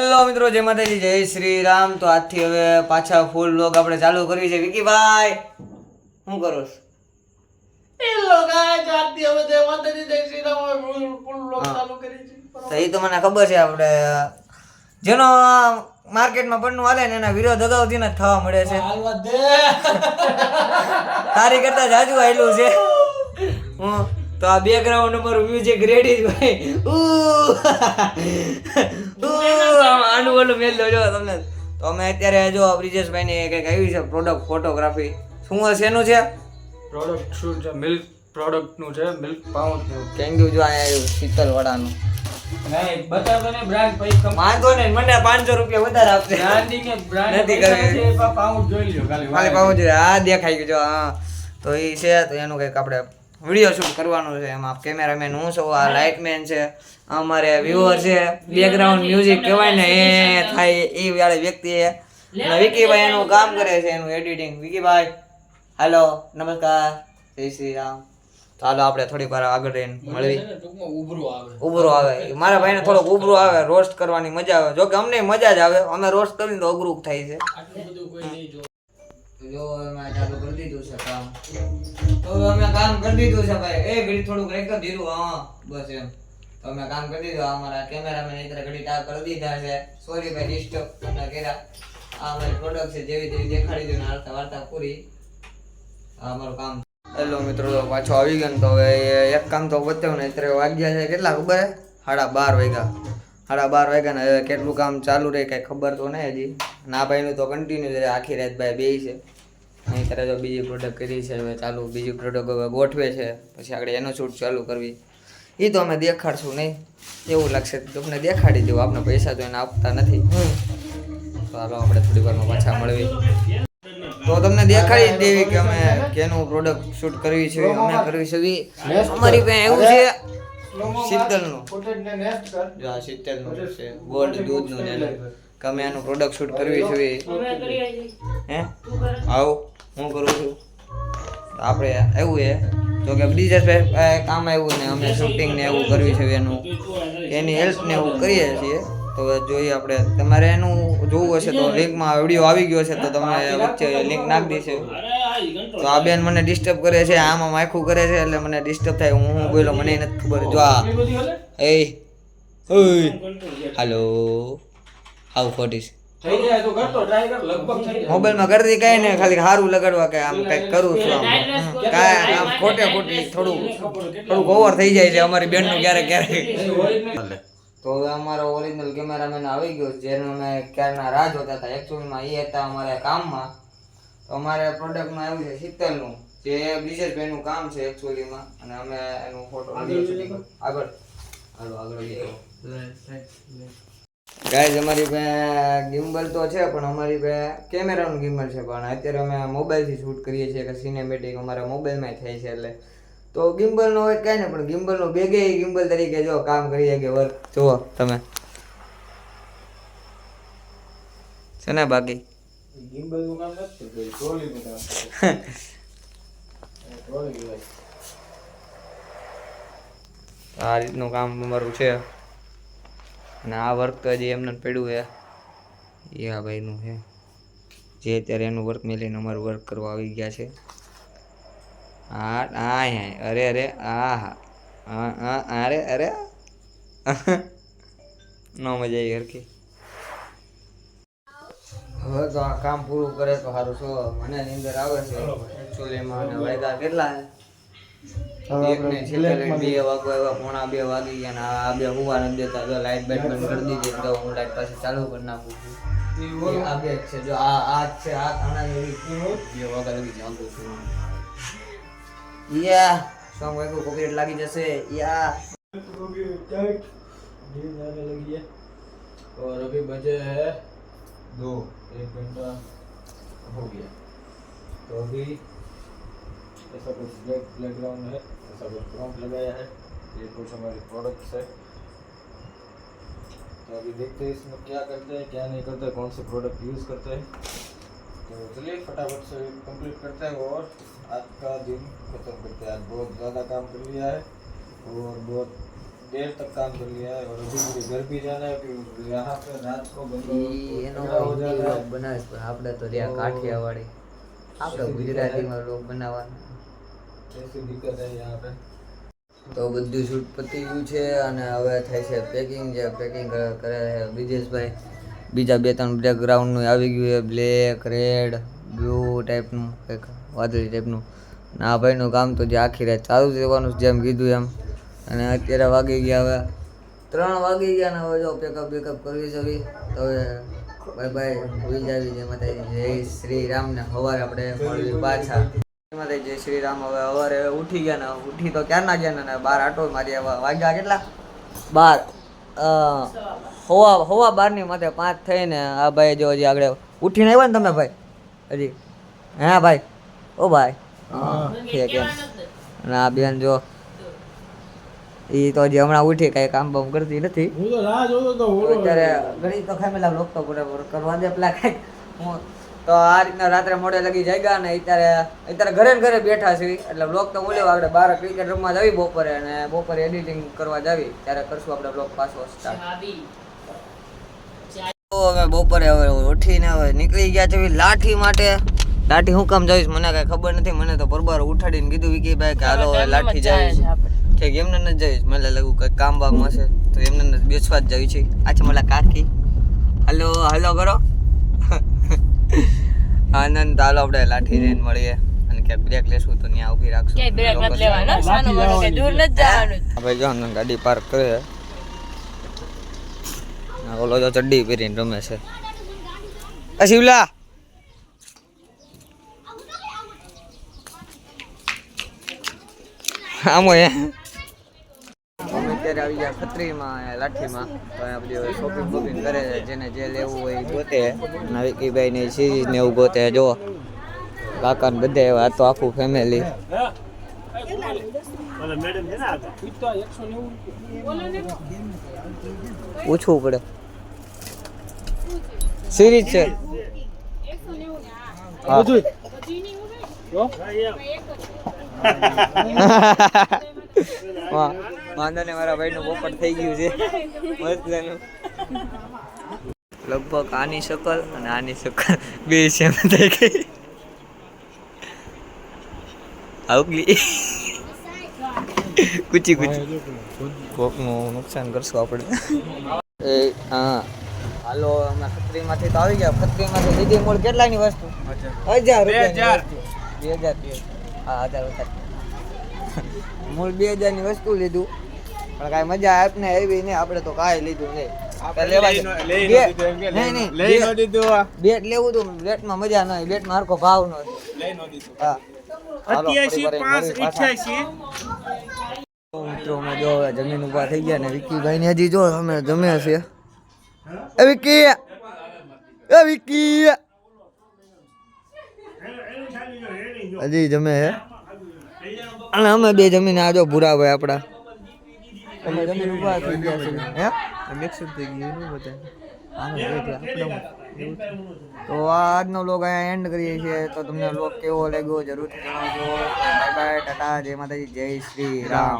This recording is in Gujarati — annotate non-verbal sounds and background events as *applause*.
હેલો મિત્રો જય માતાજી જય શ્રી રામ. તો આજથી હવે પાછા ફૂલ લોગ આપણે ચાલુ કરવી છે. વિકીભાઈ શું કરો છો? સહી એ તો મને ખબર છે આપણે જેનો માર્કેટમાં પન્નું હાલે ને એના વિરોધ અગાઉથી જ થવા મળે છે. તારી કરતા જાજુ આવેલું છે. *laughs* હું તો આ બેકગ્રાઉન્ડ ઉપર મ્યુઝિક રેડી જ ભાઈ આનું ઓલું મેલ જો તમને. તો અમે અત્યારે જો બ્રિજેશભાઈ ની કંઈક આવી છે પ્રોડક્ટ ફોટોગ્રાફી શું હશે એનું છે? પ્રોડક્ટ શું છે? મિલ્ક પ્રોડક્ટનું છે મિલ્ક પાઉન્ડનું કેંગ્યુ જો અહીંયા આવ્યું શીતલ વાળાનું નહીં બતાવતો ને બ્રાન્ડ પછી વાંધો નહીં મને પાંચસો રૂપિયા વધારે આપશે નથી કરવી. હા દેખાઈ ગયું જો હા. તો એ છે તો એનું કંઈક આપણે વીડિયો શૂટ કરવાનું છે. એમાં કેમેરામેન હું છું આ લાઇટમેન છે અમારે વ્યુઅર છે બેકગ્રાઉન્ડ મ્યુઝિક કહેવાય ને એ થાય એ વાળી વ્યક્તિ છે અને વિકીભાઈ એનું કામ કરે છે એનું એડિટિંગ વિકીભાઈ હાલો નમસ્કાર જય શ્રી રામ. તો હાલો આપણે થોડીક વાર આગળ રહીને મળવી. ટૂંકમાં ઉભરું આવે. ઉભરો આવે. મારા ભાઈને થોડોક ઉભરો આવે રોસ્ટ કરવાની મજા આવે. જો કે અમને મજા જ આવે. અમે રોસ્ટ કરીને તો અઘરું થાય છે. જો અમે ચાલુ કરી દીધું છે કામ. તો અમે કામ કરી દીધું છે ભાઈ. એ ઘડી થોડુંક રેક ધીરું, હા, બસ એમ. તો અમે કામ કરી દીધું. અમારા કેમેરામેન ઇતરે ઘડી ટા કરી દીધા છે. સોરી ભાઈ ડિસ્ટર્બ તમને કર્યા. આ અમારી પ્રોડક્ટ છે, જેવી તેવી દેખાડી દઉં વાર્તા વાર્તા પૂરી. અમારું કામ. હેલો મિત્રો તો પાછો આવી ગયો તો એક કામ તો બતાવ્યું ને. અત્યારે વાગ્યા છે કેટલા ખબર? હે સાડા બાર વાગ્યા. સાડા બાર વાગ્યા ને કેટલું કામ ચાલુ રહે કાંઈ ખબર તો નહીં હજી. ના ભાઈનું તો કન્ટિન્યુ રહે. આખી રાત ભાઈ બે છે. અહીં ત્યારે જો બીજી પ્રોડક્ટ કરી છે હવે ચાલુ બીજી પ્રોડક્ટ હવે ગોઠવે છે પછી આગળ એનો શૂટ ચાલુ કરવી. એ તો અમે દેખાડશું નહીં એવું લાગશે તમને દેખાડી દેવું આપણે પૈસા તો એને આપતા નથી. તો હાલો આપણે થોડી વારમાં પાછા મળવી. તો તમને દેખાડી દેવી કે અમે કેનું પ્રોડક્ટ શૂટ કરવી છે અમે કરવી છે અમારી પાસે એવું છે શીતલનું. આ શીતલનું છે ગોલ્ડ દૂધનું ને એનું. કે અમે એનું પ્રોડક્ટ શૂટ કરવી છે હે? આવું. હું કરું છું? આપણે એવું છે તો કે બ્રિજેશભાઈ કામ આવ્યું ને અમે શૂટિંગ ને એવું કરવી છે એનું. એની હેલ્પ ને એવું કરીએ છીએ. તો જોઈએ આપણે. તમારે એનું જોવું હશે તો લિંકમાં વીડિયો આવી ગયો છે તો તમે વચ્ચે લિંક નાખી દેશે તો આ બેન મને ડિસ્ટર્બ કરે છે આમાં માખું કરે છે એટલે મને ડિસ્ટર્બ થાય. હું હું બોલો મને નથી ખબર. જો આ. એ હાલો હાલો હાઉ ફોટીસ થઈ જાય તો કરતો ટ્રાય કર લગભગ થઈ જાય. મોબાઈલમાં કરતી કઈ ને ખાલી સારું લગાડવા કે આમ કંઈક કરું છું આમ. કાંઈ આમ ખોટે ખોટી થોડું થોડુંક ઓવર થઈ જાય છે અમારી બેનનું ક્યારેક ક્યારેક. તો હવે અમારો ઓરિજિનલ કેમેરામેન આવી ગયો છે જેનો અમે ક્યારના રાહ જોતા હતા. એકચ્યુઅલમાં એ હતા અમારે કામમાં. તો અમારે પ્રોડક્ટમાં આવ્યું છે શીતલનું જે બ્રિજેશભાઈનું કામ છે એકચ્યુઅલીમાં અને અમે એનું ફોટો આગળ હાલો આગળ ગાઈઝ અમારી પાસે ગિમ્બલ તો છે પણ અમારી પાસે કેમેરાનું ગિમ્બલ છે પણ અત્યારે અમે મોબાઈલથી શૂટ કરીએ છીએ કે સિનેમેટિક અમારા મોબાઈલમાં થાય છે એટલે. તો ગિમ્બલનો હોય કાંઈ ને પણ ગિમ્બલનો બેગે ગિમ્બલ તરીકે જો કામ કરીએ કે વર્ક જુઓ તમે. છે ને બાકી? ગિમ્બલનું કામ નથી ટ્રોલી *laughs* આ રીતનું કામ અમારું છે. અને આ વર્ક તો હજી એમને પડ્યું છે, એ આ ભાઈનું છે. જે અત્યારે એનું વર્ક મેલીને અમારું વર્ક કરવા આવી ગયા છે. હા હા હે, અરે અરે, આ હા. હા હા અરે અરે. ન મજા આવી હરખી. હવે તો આ કામ પૂરું કરે તો સારું. છો મને નીંદર આવે છે. એકચ્યુઅલી મને વાયદા કેટલા એકને છેલ્લે બે વાગવા એવા પોણા બે વાગી ગયા ને આ બે હુવા નથી દેતા જો લાઈટ બાઈટ બંધ કરી દીધી તો હું લાઈટ પાછી ચાલુ કરી નાખું છું એ આ બે જ છે જો આ આ જ છે આ ખાના જેવી બે વાગ્યા લગી જાગું છું યા સોંગ વાગ્યું કોપીરાઇટ લાગી જશે યા लगी है और अभी बजे है दो एक घंटा हो गया तो अभी ऐसा कुछ ब्लैक बैकग्राउंड है ऐसा कुछ प्रॉम्प्ट लगाया है ये कुछ हमारे प्रोडक्ट्स है तो अभी देखते हैं इसमें क्या करते हैं क्या नहीं करते कौन से प्रोडक्ट यूज़ करते हैं तो चलिए फटाफट से कंप्लीट करते हैं और आज का दिन खत्म करते हैं आज बहुत ज़्यादा काम कर लिया है और बहुत देर तक काम कर लिया है और अभी मुझे घर भी जाना है फिर यहाँ पे रात को बंदो ઈ એનો झगड़ा हो હિન્દી जाता है લોક બનાવે છે, પણ આપણે તો રહ્યા કાઠિયાવાડી આપણે ગુજરાતીમાં લોક બનાવવાના ऐसी दिक्कत है यहाँ पे તો બધું શૂટ પતી ગયું છે અને હવે થાય છે પેકિંગ જે પેકિંગ કરે છે બ્રિજેશભાઈ બીજા બે ત્રણ બેકગ્રાઉન્ડનું આવી ગયું છે બ્લેક રેડ બ્લુ ટાઈપનું કંઈક વાદળી ટાઈપનું અને આ ભાઈનું કામ તો જે આખી રાત ચાલુ જ રહેવાનું છે, જેમ કીધું એમ અને અત્યારે વાગી ગયા હવે ત્રણ વાગી ગયા ને હવે જો પેકઅપ બેકઅપ કરવી છે હવે તો હવે બાય બાય હોઈ જાવી જય માતાજી જય શ્રી રામ ને સવારે આપણે મળવી પાછા માતાજી જય શ્રી રામ હવે અવારે ઉઠી ગયા ને ઉઠી તો ક્યારના ગયા ને બાર આટો મારી વાગ્યા કેટલા? બાર. હોવા હવા બાર બારની માથે પાંચ થઈને આ ભાઈ જો હજી આગળ ઉઠીને આવ્યા ને તમે ભાઈ? હજી? હા ભાઈ. ઓ ભાઈ. ઠીક એમ આ બેન જો એ તો હજી હમણાં ઉઠી કાંઈ કામ બામ કરતી નથી. અત્યારે ઘણી તો ખામેલા લોક તો બરાબર કરવા દે પેલા કાંઈક હું તો આ રીતના રાત્રે મોડે લગી જાય અને અત્યારે અત્યારે ઘરે ઘરે બેઠા છે એટલે બ્લોગ તો બોલ્યો આપણે બહાર ક્રિકેટ રમવા જાવી બપોરે અને બપોરે એડિટિંગ કરવા જાવી. ત્યારે કરશું આપણે બ્લોગ પાછો સ્ટાર્ટ તો હવે બપોરે હવે ઉઠીને હવે નીકળી ગયા છે લાઠી માટે લાઠી હું કામ જઈશ મને કાંઈ ખબર નથી. મને તો પરબાર ઉઠાડીને કીધું વિકી ભાઈ કે હાલો હવે લાઠી જઈશ કે એમને ન જઈશ મને લાગુ કંઈક કામ બામ હશે. તો એમને બેસવા જ જવી છે. આ છે મને કાકી. હલો હલો કરો. આનંદ તો હાલો આપણે લાઠી લઈને મળીએ. અને ક્યાંક બ્રેક લેશું તો ત્યાં ઊભી રાખશું. ક્યાંય બ્રેક નથી લેવાનો? સાનો મોટું કે દૂર નથી જવાનું. આ ભાઈ જો આનંદ ગાડી પાર્ક કરે. ઓલો જો ચડ્ડી પહેરીને રમે છે. આ શિવલા! આમો એ અમે અત્યારે આવી ગયા ખત્રીમાં લાઠીમાં. તો અહીંયા બધી શોપિંગ બોપિંગ કરે છે જેને જે લેવું હોય એ ગોતે. નવિકીભાઈ ને સિરીઝ ને એવું ગોતે જો. કાકા ને બધે એવા તો આખું ફેમિલી પૂછવું પડે. સિરીઝ છે. હા. *laughs* વાંધો ને મારા ભાઈનું પોપટ થઈ ગયું છે. મસ્તનું. લગભગ આની શકલ અને આની શકલ. બે સેમ થઈ ગઈ. આવગલી કુચી કુચી. કોકનું નુકસાન કરશું આપણે. એ હા. હાલો અમે ખત્રીમાંથી તો આવી ગયા. ખત્રીમાંથી લીધી મૂળ કેટલાની વસ્તુ? હજાર. વસ્તુ. બે હજાર. હા હજાર મૂળ બે હજારની વસ્તુ લીધું. પણ કાંઈ મજા આપને આવી નહીં આપણે તો કાંઈ લીધું નહીં. બેટ લેવું તું બેટમાં મજા બેટમાં ભાવ નો હા. મિત્રો અમે જો જમીન ઊભા થઈ ગયા ને વિક્કીભાઈ ને હજી જો અમે જમ્યા છે એ વિકી એ વિકી હજી જમે હે. અને અમે બે જમીન આજો ભૂરાભાઈ આપડા અમે જમીન ઊભા થઈ ગયા છે હે? મિક્સ થઈ ગયું એનું બધા. તો આજનો લોગ અહીંયા એન્ડ કરીએ છીએ. તો તમને લોગ કેવો લાગ્યો જરૂરથી જણાવજો. બાય બાય ટાટા જય માતાજી જય શ્રી રામ.